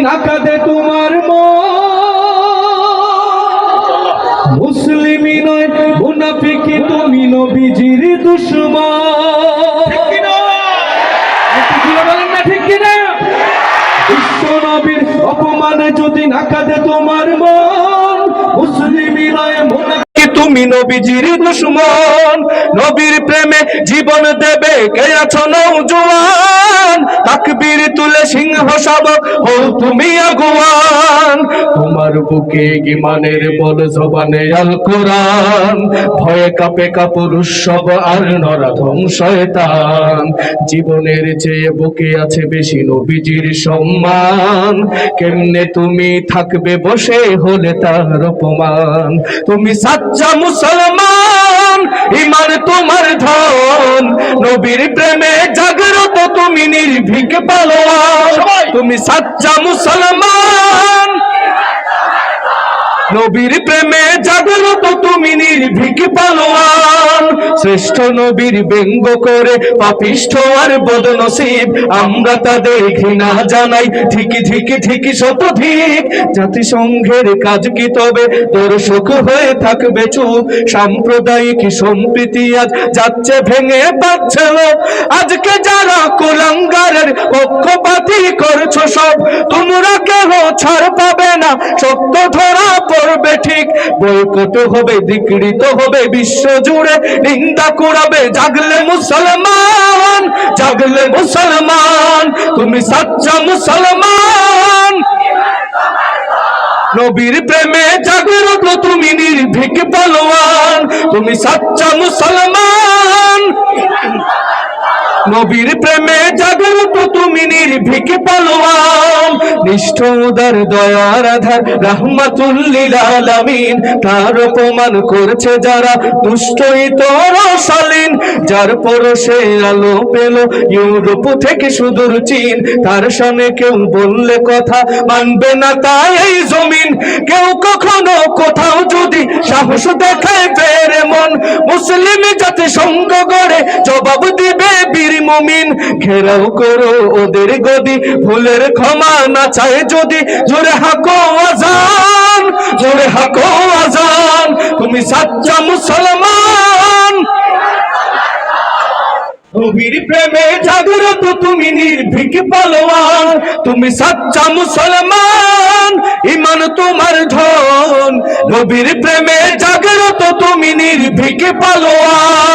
নাকাদে তোমার মুসলিমই নয় মুনাফিকি তুমি নবীজির দুশ্মন। একটু জোরে বলেন না ঠিক কিনা? বিশ্ব নবীর অপমানে যদি নাকাদে তোমার মন মুসলিমই নয় মুনাফিকি তুমি নবীজির দুশ্মন। নবীর প্রেমে জীবন দেবে কে আছো নৌজওয়ান তাকবীর তুমি আগুয়ান। তোমার বুকে বল জবানে আল কোরআন। ভয়ে কাপে কাপুরুষ সব আর নরাধম শয়তান। জীবনের চেয়ে বুকে আছে বেশি নবীজির সম্মান। কেমনে তুমি থাকবে বসে হলে তার অপমান। তুমি সাচ্চা মুসলমান। ইমান তোমার ধন। নবীর প্রেমে জাগ্রত তুমি নির্ভীক পালোয়ান। তুমি সাচ্চা মুসলমান। নবীর প্রেমে জাগ্রত তুমি নির্ভীক পালোয়ান। শ্রেষ্ঠ নবীর ব্যঙ্গ করে পাপিষ্ঠ আর বদনসিব, আমরা তাদের ঘৃণা জানাই। ঠিকই ঠিকই ঠিকই শত ঠিক। জাতিসংঘের কাজ কি তবে? দর্শক হয়ে থাকবে চুপ। সাম্প্রদায়িক সম্প্রীতি আজ যাচ্ছে ভেঙে পাচ্ছে আজকে যারা কুলাঙ্গারের পক্ষপাতি করছ সব, তোমরা কেহ ছাড় পাবে না। সত্য ধরা পড়বে ঠিক। বৈকট হবে, বিকৃত হবে, বিশ্ব জুড়ে নিন্দা করাবে জাগলে মুসলমান জাগলে মুসলমান, তুমি সাচ্চা মুসলমান। নবীর প্রেমে জাগরত তুমি নির্ভীক পালোয়ান তুমি সাচ্চা মুসলমান। নবীর প্রেমে জাগ্রত তুমি নির্ভীক পালোয়ান, নিষ্ঠ উদার দয়ার আধার রাহমাতুল্লিল আলামিন। তার অপমান করছে যারা দুষ্টই তোর শালীন। যার পরশে আলো পেল ইউরোপ থেকে সুদূর চীন। তার সামনে কেউ বললে কথা মানবে না তাই এই জমিন। কেউ কখনো কোথাও যদি সাহস দেখায় ফেরে মন মুসলিম জাতি সঙ্গ গড়ে জবাব দিবে বীর মুমিন। ঘেরাও করো ওদের গদি ভুলের ক্ষমা না যদি। জোরে হাকো আজান, জোরে হাকো আজান, তুমি সাচ্চা মুসলমান। প্রেমে জাগ্রত তুমি নির্ভীক পালোয়ান, তুমি সাচ্চা মুসলমান, ইমান তোমার ধন। নবীর প্রেমে জাগ্রত তুমি নির্ভীক পালোয়ান।